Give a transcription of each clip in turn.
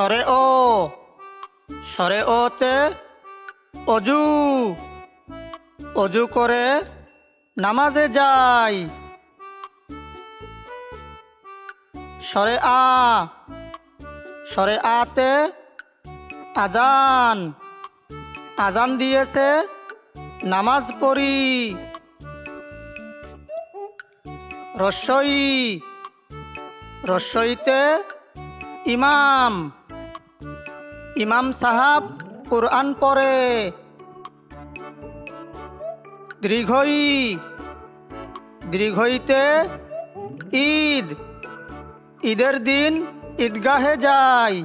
সরে ও, সরে ওতে অজু অজু করে নামাজে যাই। সরে আ, সরে আতে আজান আজান দিয়েছে, নামাজ পড়ি। রসই, রসইতে ইমাম ইমাম সাহাব কোরআন পরে দীর্ঘই, দীর্ঘইতে ঈদ। ঈদের দিন ঈদগাহে যায়।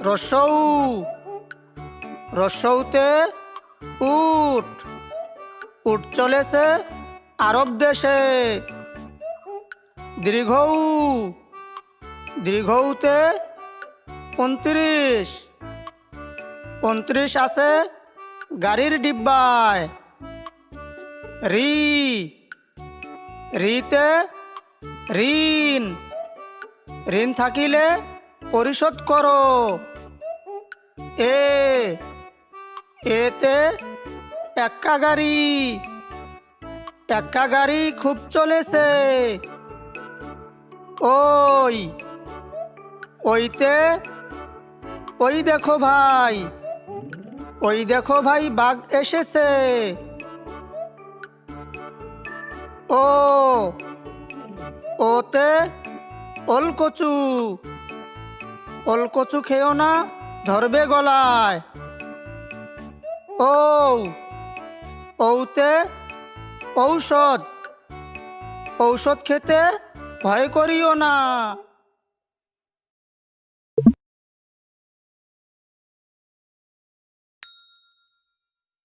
রসৌ, রসৌতে উট। উট চলেছে আরব দেশে। দীর্ঘৌ, দীর্ঘৌতে উনত্রিশ উনত্রিশ আছে গাড়ির ডিব্বায়। রি। রিতে ঋণ। ঋণ থাকিলে পরিশোধ করো। এ। এতে এক্কা গাড়ি। এক্কা গাড়ি খুব চলেছে। ওই। ওইতে, ওই দেখো ভাই, ওই দেখো ভাই বাঘ এসেছে। ও, ওতে ওলকচু ওলকচু খেও না, ধরবে গলায়। ও ঔতে ঔষধ ঔষধ খেতে ভয় করিও না।